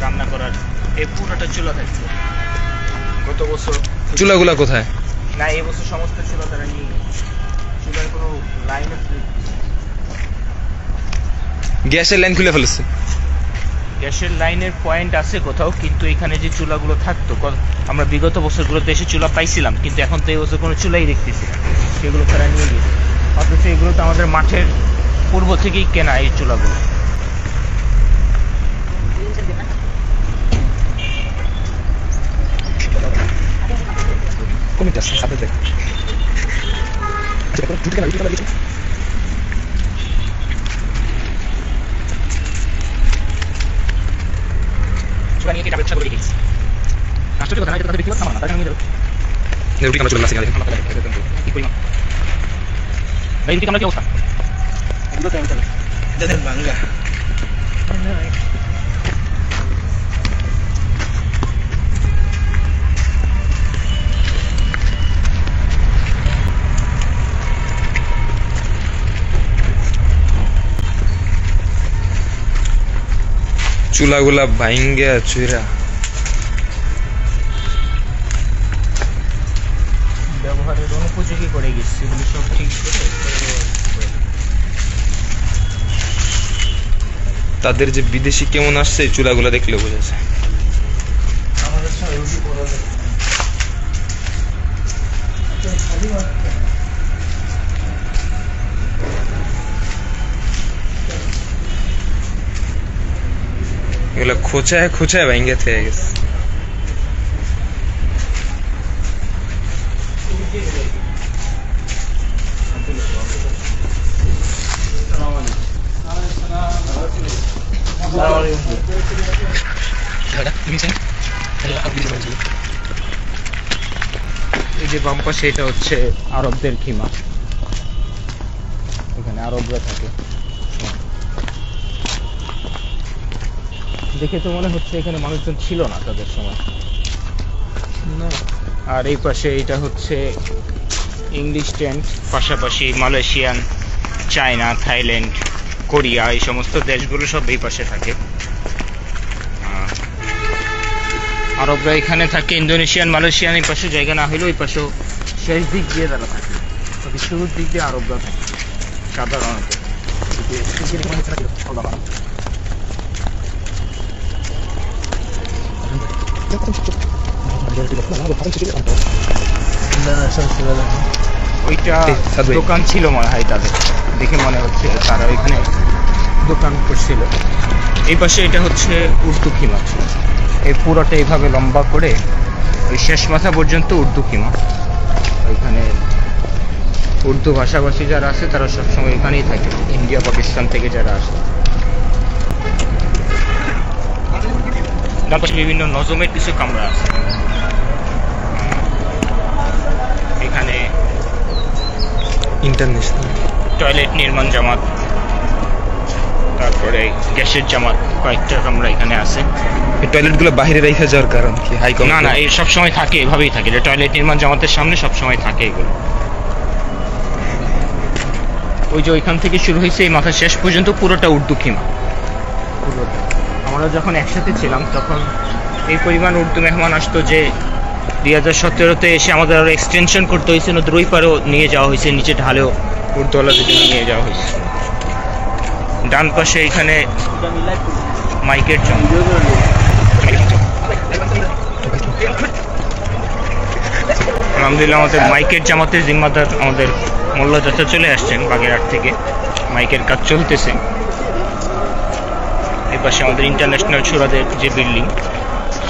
রান্না করার এই পুরোটা চুলা থাকতো গত বছর চুলাগুলা কোথায়? না এই বছর সমস্ত চুলা তারা নিয়ে চুলার কোনো লাইন গ্যাসের লাইন খুলে ফেলেছে। গ্যাসের লাইনের পয়েন্ট আছে কোথাও, কিন্তু এখানে যে চুলাগুলো থাকতো আমরা বিগত বছরগুলোতে এসে চুলা পাইছিলাম, কিন্তু এখন তো এই বছর কোনো চুলাই দেখতেছি না। সেগুলো তারা নিয়ে গেছে। অথচ এগুলো তো আমাদের মাঠের পূর্ব থেকেই কেনা এই চুলাগুলো। কমিটি আছে, সাথে দেখ। চুলা নিয়ে কি ব্যবসা করে গেছে আশ্চর্য কথা এটা তাদের ব্যক্তিগত সামান না তারা নিয়ে যাবে রুটি কামড়া চলে আসছে কি পরিমাণ। ভাই রুটি কামড়া কি অবস্থা? চুলাগুলা ভাঙ্গে চুরা ব্যবহারের অনুপযোগী করে গেছে সব ঠিক করে তাদের যে বিদেশি কেমন আসছে চুলাগুলা দেখলে বোঝা যায়। আমাদের সঙ্গে রুটি করা যায় এগুলা খোঁচায় খোঁচায় ভাঙ্গে থেকে গেছে এই যে বাম পাশে এটা হচ্ছে আরবদের খিমা। এখানে আরবরা থাকে। দেখে তো মনে হচ্ছে এখানে মানুষজন ছিল না তাদের সময়। না। আর এই পাশে এটা হচ্ছে ইংলিশ টেন্ট পাশাপাশি মালয়েশিয়ান চায়না থাইল্যান্ড কোরিয়া এই সমস্ত দেশগুলো সব এই পাশে থাকে। আরবরা এখানে থাকে ইন্দোনেশিয়ান মালয়েশিয়ান এই পাশে জায়গা না হলেও ওই পাশেও শেষ দিক দিয়ে তারা থাকে। তবে শুরুর দিক দিয়ে আরবরা থাকে সাধারণত। ওইটা। দোকান ছিল মনে হয় তাদের। দেখে মনে হচ্ছে তারা ওইখানে দোকান করছিল। এই পাশে এটা হচ্ছে উর্দু খিমা এই পুরোটা এইভাবে লম্বা করে ওই শেষ মাথা পর্যন্ত উর্দু খিমা ওইখানে উর্দু ভাষাভাষী যারা আছে তারা সবসময় এখানেই থাকে। ইন্ডিয়া পাকিস্তান থেকে যারা আসে। ডান পাশে বিভিন্ন নজমের কিছু কামরা আছে। এখানে ইন্টারন্যাশনাল। টয়লেট নির্মাণ জামাত তারপরে গ্যাসের জামাত কয়েকটা কামরা এখানে আছে। এই টয়লেটগুলো বাইরে রেখে যাওয়ার কারণ কি? হাই না না এই সব সময় থাকে এভাবেই থাকে। যে টয়লেট নির্মাণ জামাতের সামনে সব সময় থাকে এগুলো। ওই যে ওইখান থেকে শুরু হয়েছে এই মাথা শেষ পর্যন্ত পুরোটা উর্দু খিমা পুরোটা। আমরা যখন একসাথে ছিলাম, তখন এই পরিমাণ উর্দু মেহমান আসতো যে দুই হাজার সতেরোতে এসে আমাদের আরও এক্সটেনশন করতে হয়েছে নদীর ওই পারেও নিয়ে যাওয়া হয়েছে, নিচে ঢালেও উর্দুওয়ালাদের জন্য নিয়ে যাওয়া হয়েছে। ডান পাশে এখানে মাইকের জন্য আলহামদুলিল্লাহ, আমাদের মাইকের জামাতের জিম্মাদার আমাদের মোল্লা চাচা চলে আসছেন বাগেরহাট থেকে। মাইকের কাজ চলতেছে। পাশে আমাদের ইন্টারন্যাশনাল সুরাদের যে বিল্ডিং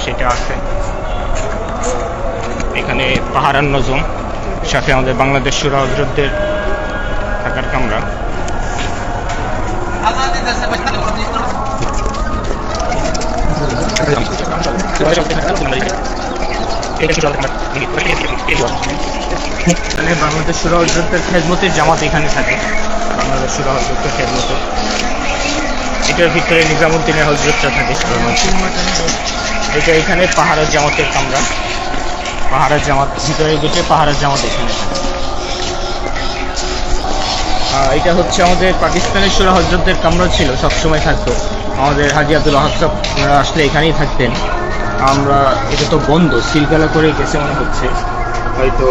সেটা আছে। এখানে পাহারান নজম, সাথে আমাদের বাংলাদেশ সুরা হজরতদের থাকার কামরা। বাংলাদেশ সুরা হজরতের খেদমতের জামাত এখানে থাকে। বাংলাদেশ সুরা হজরতের খেদমতের এটার ভিতরে নিজামুদ্দিনের হজরতটা থাকে এটা এখানে পাহাড়ের জামাতের কামরা। পাহাড়ের জামাত ভিতরে গেটে পাহাড়ের জামাত এখানে থাকে। এটা হচ্ছে আমাদের পাকিস্তানের সুরা হজরতদের কামরা ছিল, সবসময় থাকতো। আমাদের হাজি আব্দুল আহাদ সাহেব আসলে এখানেই থাকতেন। আমরা, এটা তো বন্ধ, সিলগালা করে গেছে মনে হচ্ছে। হয়তো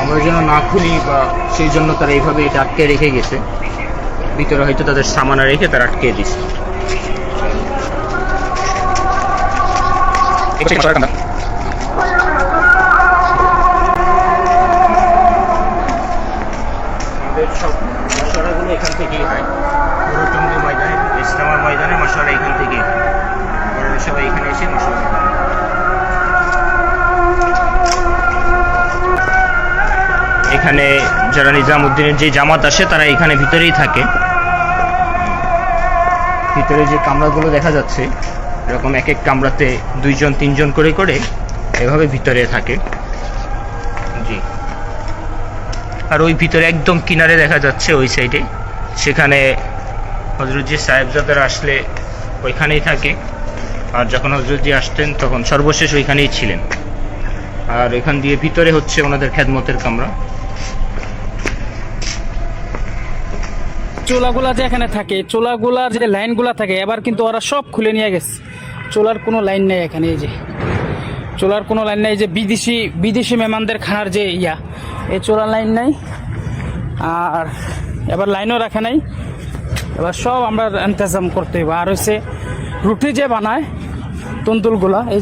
আমরা যেন না খুলি বা সেই জন্য তারা এইভাবে এটা আটকে রেখে গেছে। ভিতরে হয়তো তাদের সামানা রেখে তারা আটকে সব মশলাগুলো এখান থেকেই হয়। ময়দানে ইসলামার ময়দানে মশলা এখান থেকেই হয়। সবাই এখানে এসে মশলা। এখানে যারা নিজামুদ্দিনের যে জামাত আসে তারা এখানে ভিতরেই থাকে। ভিতরে যে কামরাগুলো দেখা যাচ্ছে, এরকম এক এক কামরাতে দুইজন, তিনজন করে করে এভাবে ভিতরে থাকে। জি। আর ওই ভিতরে একদম কিনারে দেখা যাচ্ছে ওই সাইডে। সেখানে হজরতজি সাহেবজাদারা আসলে ওইখানেই থাকে। আর যখন হজরতজি আসতেন, তখন সর্বশেষ ওইখানেই ছিলেন। আর এখান দিয়ে ভিতরে হচ্ছে ওনাদের খেদমতের কামরা। চোলাগুলা যে এখানে থাকে, চোলাগুলার যে লাইনগুলা থাকে, এবার কিন্তু ওরা সব খুলে নিয়ে গেছে। চোলার কোনো লাইন নেই এখানে, এই যে। চোলার কোনো লাইন নেই যে বিদেশি বিদেশি মেহমানদের খানার যে ইয়া, এই চোলার লাইন নাই। আর এবার লাইনও রাখা নাই। এবার সব আমরা ইন্তজাম করতে হবে আর হচ্ছে রুটি যে বানায় তন্তুলগুলা এই